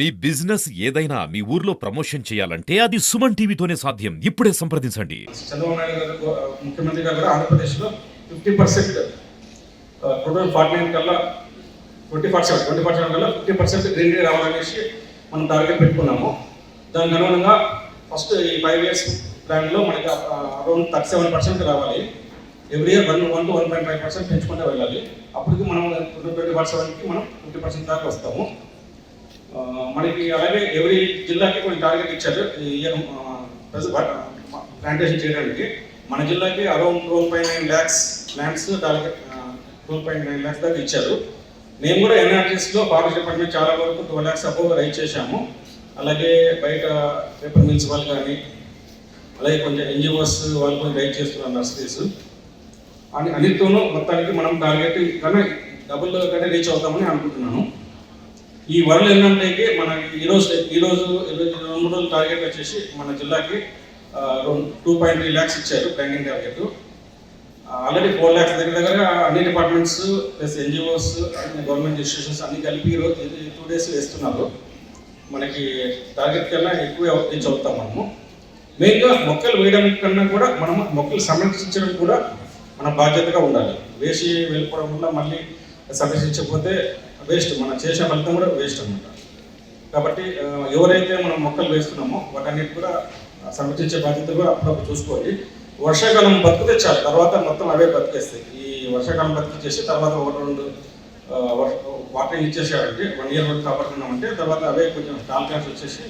మీ business ఏదైనా మీ ఊర్లో promotion చేయాలంటే అది సుమన్ టీవీతోనే సాధ్యం. ఇప్పుడే సంప్రదించండి. చంద్రబాబు నాయుడు గారు ముఖ్యమంత్రి గారు ఆంధ్రప్రదేశ్లో fifty percent total forty nine కల్లా twenty forty seven twenty forty seven కల్లా ఫిఫ్టీ పర్సెంట్ గ్రీనరీ రావాలనేసి మనం టార్గెట్ పెట్టుకున్నాము. దానికి అనుగుణంగా ఫస్ట్ ఈ ఫైవ్ ఇయర్స్ ప్లాన్లో మనకి అరౌండ్ థర్టీ సెవెన్ పర్సెంట్ రావాలి. Every year one one to one point five percent పెంచుకుంటూ వెళ్ళాలి. అప్పటికి మనం ట్వంటీ ఫార్టీ సెవెన్కి మనం ఫిఫ్టీ పర్సెంట్ దాకా వస్తాము. మనకి అలాగే ఎవరి జిల్లాకి కొన్ని టార్గెట్ ఇచ్చారు. ఇయర్ ప్లాంటేషన్ చేయడానికి. మన జిల్లాకి around twelve point nine lakhs lands target twelve point nine lakhs దాకా ఇచ్చారు. మేము కూడా ఎన్ఆర్టీస్లో ఫారెస్ట్ డిపార్ట్మెంట్ చాలా వరకు టూ ల్యాక్స్ అబోవ్ రైట్ చేశాము. అలాగే బయట పేపర్ మిల్స్ వాళ్ళు కానీ అలాగే కొంచెం ఎన్జిఓస్ వాళ్ళు కొంచెం రైట్ చేస్తున్నారు నర్సరీస్ అని అన్నిటితోనూ మొత్తానికి మనం టార్గెట్ కన్నా డబుల్ కంటే రీచ్ అవుతామని అనుకుంటున్నాను. ఈ వరల్డ్ ఏంటంటే మన ఈరోజు ఈరోజు ఇరవై రెండు రోజులు టార్గెట్ వచ్చేసి మన జిల్లాకి టూ పాయింట్ త్రీ ల్యాక్స్ ఇచ్చారు banking target already four lakhs దగ్గర దగ్గర అన్ని departments plus NGOs government institutions అన్ని కలిపి ఈరోజు టూ డేస్ వేస్తున్నారు. మనకి టార్గెట్ కన్నా ఎక్కువ రీచ్ అవుతాం మనము. మెయిన్గా మొక్కలు వేయడం కన్నా కూడా మనము మొక్కలు సంరక్షించడం కూడా మన బాధ్యతగా ఉండాలి. వేసి వెళ్ళిపోవడం వల్ల మళ్ళీ సంరక్షించకపోతే వేస్ట్ మనం చేసే ఫలితం కూడా వేస్ట్ అనమాట కాబట్టి ఎవరైతే మనం మొక్కలు వేస్తున్నామో వాటన్నిటి కూడా సంరక్షించే బాధ్యత కూడా అప్పుడప్పుడు చూసుకోవాలి. వర్షాకాలం బతికితే చాలు తర్వాత మొత్తం అవే బతికేస్తాయి. ఈ వర్షాకాలం బతికిచ్చేసి తర్వాత ఒకటి రెండు వాటర్ ఇచ్చేసారంటే వన్ ఇయర్ వరకు కాపాడుతున్నామంటే తర్వాత అవే కొంచెం టాల్ క్యాన్స్ వచ్చేసి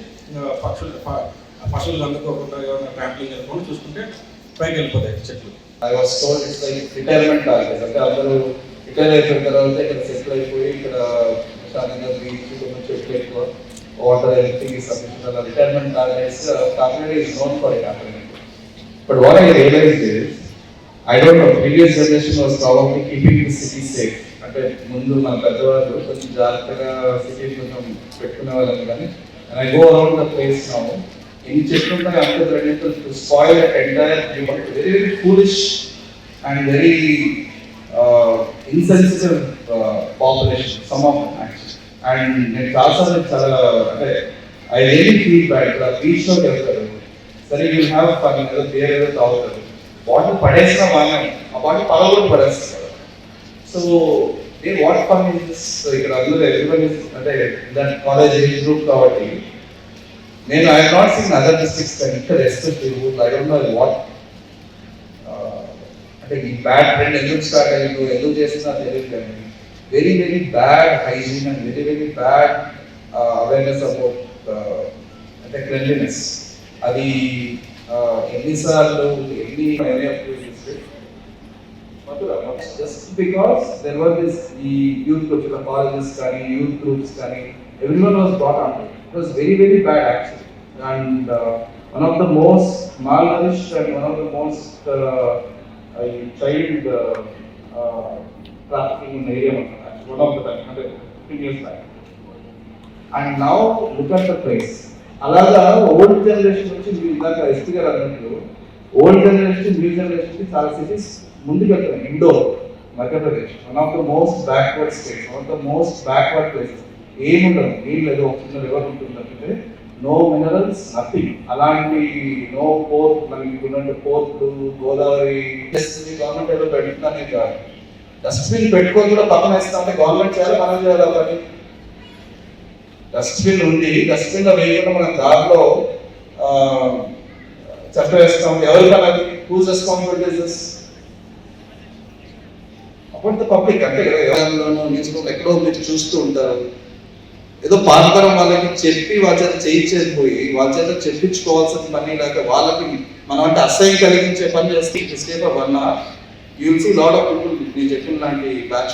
పక్షులు ప- పశువులు అందుకోకుండా ఏమైనా ట్రాంప్లింగ్ వెళ్ళకుండా చూసుకుంటే పైకి వెళ్ళిపోతాయి చెట్లు. ఐ వాస్ అయిపోయిన తర్వాత ఇక్కడ సెటిల్ అయిపోయి ఇక్కడ ప్రశాంతంగా బీచ్ కొంచెం చెట్లు ఎక్కువ water everything is sufficient retirement targets Kakinada is known for it but what I realise is I don't know previous generation was probably keeping the city safe అంటే ముందు మన పెద్దవాళ్ళు కొంచెం జాగ్రత్తగా సిటీ కొంచెం పెట్టుకునే వాళ్ళని కానీ and I go around the place now ఎన్ని చెట్లు ఉంటాయి అంత ready to spoil entire very very foolish and very insensitive population some of and నేను చాలాసార్లు చాలా అంటే ఐ రియలీ ఫీల్ బ్యాడ్ ఇక్కడ బీచ్లోకి వెళ్తారు. సరే యూ హ్యావ్ ఫన్ ఏదో పేరు ఏదో తాగుతారు. బాటిల్ పడేసిన బాగా ఆ బాటిల్ పగలగొట్టి పడేస్తారు. సో నేను వాట్ ఫన్ ఇస్ ఇక్కడ అందరూ ఎవ్రీబడి అంటే దాని కాలేజ్ గ్రూప్ కాబట్టి నేను I not seen other districts ఇక్కడ especial I don't know what అంటే ఈ బ్యాడ్ ట్రెండ్ ఎందుకు స్టార్ట్ అయ్యిందో ఎందుకు చేస్తున్నా తెలియదు కానీ very very bad hygiene and very very bad awareness about అంటే క్లెన్లీనెస్ అది ఎన్నిసార్లు ఎన్ని just because there were this ఈ యూత్ వచ్చిన కాలేజెస్ కానీ యూత్ గ్రూప్స్ కానీ every one was brought on it was very very bad actual and one of the most malnourish and one of the most ఈ child trafficking ఉన్న area one of the time అంటే fifteen back and now look at the price అలాగా old generation నుంచి మీరు ఇందాక ST గారు అన్నట్టు old generation new జనరేషన్కి చాలా సిటీస్ ముందుకు వెళ్తున్నాయి. Indore Madhya Pradesh one of the most backward states one of the most backward places ఏముండదు. నీళ్ళు ఏదో ఒక చిన్న రివర్ ఉంటుంది. తప్పితే నో మినరల్స్ నథింగ్ అలాంటి నో పోర్ట్ మనకి ఉన్నట్టు పోర్ట్లు గోదావరి గవర్నమెంట్ ఏదో పెడుతుందని కాదు. డస్ట్బిన్ పెట్టుకొని కూడా పక్కన వేస్తామంటే గవర్నమెంట్ చేయాలి మనం చేయాలి పని? డస్ట్బిన్ ఉంది. డస్ట్బిన్లో వేయకుండా మనం దారిలో చెత్త వేస్తాం ఎవరికైనా హూస్ రెస్పాన్సిబిలిటీస్ అప్పుడు పబ్లిక్ అంటే ఎవరిలోనూ ఎక్కడో మీరు చూస్తూ ఉంటారు. ఏదో పాతతరం వాళ్ళకి చెప్పి వాళ్ళ చేత చేయించేసిపోయి వాళ్ళ చేత చెప్పించుకోవాల్సిన పని లేక వాళ్ళకి మనం అంటే అసహ్యం కలిగించే పని చేస్తే step one you'll see lot of people నేను చెప్పిన లాంటి బ్యాచ్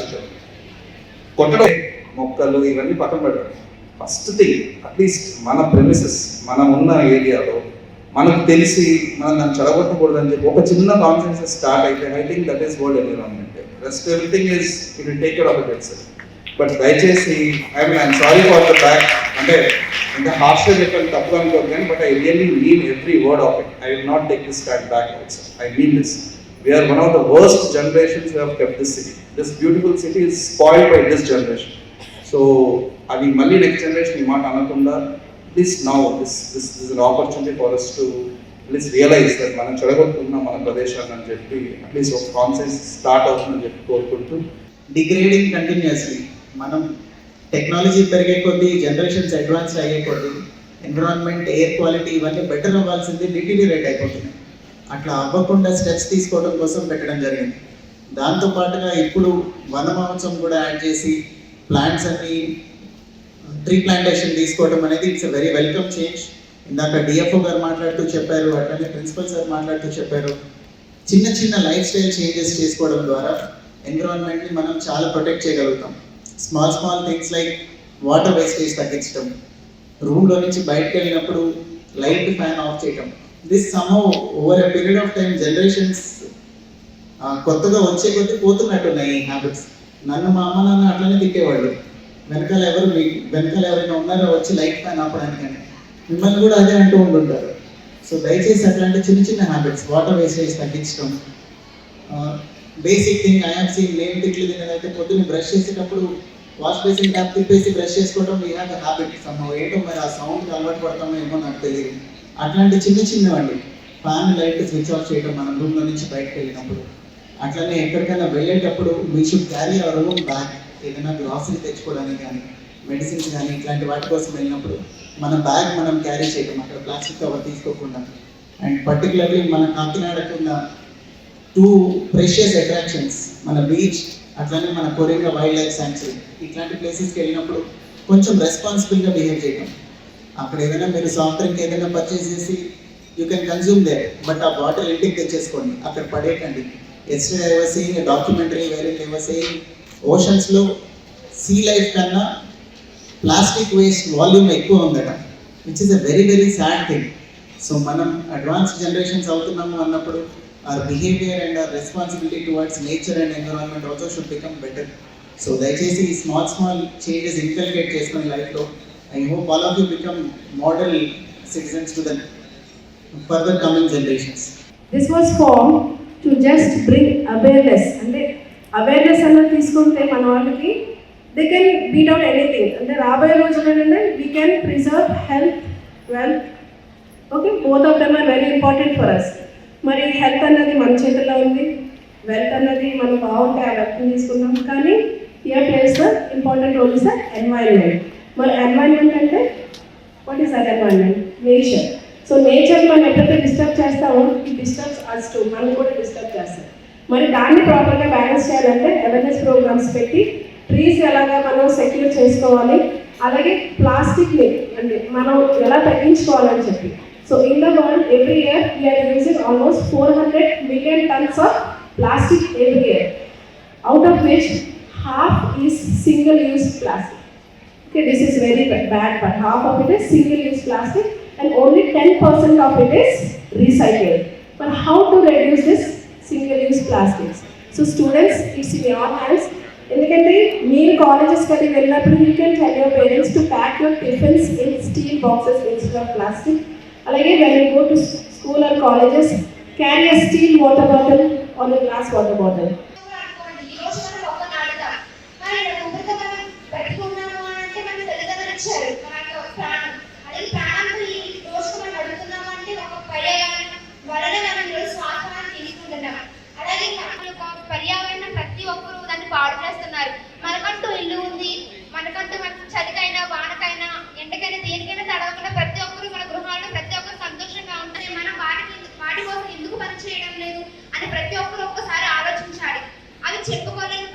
కొట్టడం మొక్కలు ఇవన్నీ పక్కన పెట్టడం. ఫస్ట్ థింగ్ అట్లీస్ట్ మన ప్రెమిసెస్ మనం ఉన్న ఏరియాలో మనకు తెలిసి మనం దాన్ని చెడగొట్టకూడదని చెప్పి ఒక చిన్న కాన్ఫిడెన్స్ స్టార్ట్ అయితే I think that is world environment rest everything is it take care of itself but దయచేసి I mean I'm sorry for the back అంటే ఇంకా హాస్టల్ చెప్పాను తప్పు అనుకోదు కానీ but I really mean every word of it I will not take this stand back also I mean this we're one of the worst generations generations who have kept this city. This beautiful city is spoiled by అది మళ్ళీ next generation ఈ మాట అనకుండా please now this this this an opportunity for us to please realise that మనం చెడగొట్టుకుంటున్నాం మన ప్రదేశాన్ని అని చెప్పి అట్లీస్ట్ ఒక కాన్సెన్స్ స్టార్ట్ అవుతుందని చెప్పి కోరుకుంటూ డిగ్రేడింగ్ కంటిన్యూస్లీ మనం టెక్నాలజీ పెరిగే కొద్దీ జనరేషన్స్ అడ్వాన్స్ అయ్యే కొద్దీ ఎన్విరాన్మెంట్ ఎయిర్ క్వాలిటీ ఇవన్నీ బెటర్ అవ్వాల్సింది డిటీరియరేట్ అయిపోతుంది. అట్లా అవ్వకుండా స్టెప్స్ తీసుకోవడం కోసం పెట్టడం జరిగింది. దాంతో పాటుగా ఇప్పుడు వన మహోత్సవం కూడా యాడ్ చేసి ప్లాంట్స్ అన్ని ట్రీ ప్లాంటేషన్ తీసుకోవడం అనేది ఇట్స్ వెరీ వెల్కమ్ చేంజ్ ఇందాక డిఎఫ్ఓ గారు మాట్లాడుతూ చెప్పారు అట్లనే ప్రిన్సిపల్ సార్ మాట్లాడుతూ చెప్పారు. చిన్న చిన్న లైఫ్ స్టైల్ చేంజెస్ చేసుకోవడం ద్వారా ఎన్విరాన్మెంట్ని మనం చాలా ప్రొటెక్ట్ చేయగలుగుతాం. Small small things like water wastage తగ్గించడం రూమ్లో నుంచి బయటకు వెళ్ళినప్పుడు లైట్ ఫ్యాన్ ఆఫ్ చేయటం. This somehow over a period of time generations కొత్తగా వచ్చే కొద్దీ పోతున్నట్టున్నాయి ఈ హ్యాబిట్స్ నన్ను మా అమ్మ నాన్న అట్లనే తిట్టేవాళ్ళు. వెనకాల ఎవరు మీ వెనకాల ఎవరైనా ఉన్నారో వచ్చి లైట్ ఫ్యాన్ ఆపడానికి మిమ్మల్ని కూడా అదే అంటూ ఉంటుంటారు సో దయచేసి అట్లాంటి చిన్న చిన్న హ్యాబిట్స్ వాటర్ వేస్టేజ్ తగ్గించడం బేసిక్ థింగ్ ఐ సీన్ నేను తిట్లు తినదైతే పొద్దున్న బ్రష్ చేసేటప్పుడు వాష్ బేసిన్ ట్యాప్ తిప్పేసి బ్రష్ చేసుకోవడం వీ హ్యావ్ హ్యాబిట్ సమ్హౌ ఏంటో మరి ఆ సౌండ్కి అలవాటు పడతామో ఏమో నాకు తెలియదు. అట్లాంటి చిన్న చిన్నవండి. ఫ్యాన్ లైట్ స్విచ్ ఆఫ్ చేయడం మనం రూమ్లో నుంచి బయటకు వెళ్ళినప్పుడు. అట్లనే ఎక్కడికైనా వెళ్ళేటప్పుడు we should carry our own bag ఏదైనా గ్రాసరీ తెచ్చుకోవడానికి కానీ మెడిసిన్స్ కానీ ఇట్లాంటి వాటి కోసం వెళ్ళినప్పుడు మన బ్యాగ్ మనం క్యారీ చేయడం అక్కడ ప్లాస్టిక్ కవర్ తీసుకోకుండా. అండ్ పర్టికులర్లీ మన కాకినాడకున్న టూ ప్రెషియస్ అట్రాక్షన్స్ మన బీచ్ అట్లానే మన కొరింగ వైల్డ్ లైఫ్ శాంక్చురీ ఇట్లాంటి ప్లేసెస్కి వెళ్ళినప్పుడు కొంచెం రెస్పాన్సిబుల్గా బిహేవ్ చేయడం అక్కడ ఏదైనా మీరు సాఫ్ట్ డ్రింక్ ఏదైనా పర్చేస్ చేసి you can consume they but ఆ బాటిల్ ఇంటికి తెచ్చేసుకోండి. అక్కడ పడేయకండి ఎస్టే ఐ సీయింగ్ డాక్యుమెంటరీ వేరే ఐ సీయింగ్ ఓషన్స్లో సీ లైఫ్ కన్నా ప్లాస్టిక్ వేస్ట్ వాల్యూమ్ ఎక్కువ ఉందట. Which is a very very sad thing so మనం అడ్వాన్స్ జనరేషన్స్ అవుతున్నాము అన్నప్పుడు our behaviour and our responsibility towards nature and environment also should become better so దయచేసి ఈ small small changes inculcate చేసుకుని లైఫ్లో I hope all of you become model citizens to the further coming generations this was form to just bring awareness అంటే awareness అన్నది తీసుకుంటే మన వాళ్ళకి they can beat out anything అంటే రాబోయే రోజులు ఏంటంటే we can preserve health wealth okay both of them are very important for us మరి హెల్త్ అన్నది మన చేతుల్లో ఉంది. వెల్త్ అన్నది మనం బాగుంటే ఆ వెల్త్ని తీసుకున్నాం కానీ here place the important role is the environment మరి ఎన్వైరన్మెంట్ అంటే what is that environment nature so nature మనం ఎప్పుడైతే డిస్టర్బ్ చేస్తామో ఈ డిస్టర్బ్స్ అస్ టు మనం కూడా డిస్టర్బ్ చేస్తాం. మరి దాన్ని ప్రాపర్గా బ్యాలెన్స్ చేయాలంటే అవేర్నెస్ ప్రోగ్రామ్స్ పెట్టి ట్రీస్ ఎలాగా మనం సెక్యూర్ చేసుకోవాలి. అలాగే ప్లాస్టిక్ని అంటే మనం ఎలా తగ్గించుకోవాలని చెప్పి So in the world every year we are using almost four hundred million tons of plastic every year out of which half is single use plastic. Okay, this is very ba- bad, but half of it is single use plastic and only 10% of it is recycled. But how to reduce this single use plastics? So students, it's in your hands. ఎందుకంటే మీరు కాలేజెస్కి అది వెళ్ళినప్పుడు you can tell your parents to pack your tiffins in steel boxes instead of plastic అలాగే when you go to school or colleges carry a steel water bottle or glass water bottle అనుకోండి ఈ రోజు మనం ఒక నాటుతాం మరి ఊపిరితో మనం పెట్టుకున్నాము అని అంటే మన తల్లిదండ్రులు ఇచ్చారు మనకు ప్రాణం అలాగే ప్రాణంతో ఈ రోజు మనం అడుగుతున్నాము అంటే ఒక పర్యావరణం వలన మనం ఈరోజు స్వార్థాన్ని తీసుకుంటున్నాం అలాగే మన యొక్క పర్యావరణం ప్రతి ఒక్కరూ దాన్ని పాడు చేస్తున్నారు మనకంటూ ఇల్లు ఉంది మనకంటూ మన చలికైనా వానకైనా ఎండకైనా దేనికైనా తడవకుండా ప్రతి ఒక్కరూ మన గృహాల్లో ప్రతి ఒక్కరు సంతోషంగా ఉంటుంది మనం వాటికి వాటి కోసం ఎందుకు పని చేయడం లేదు అని ప్రతి ఒక్కరు ఒక్కసారి ఆలోచించాలి. అవి చెప్పుకోలేని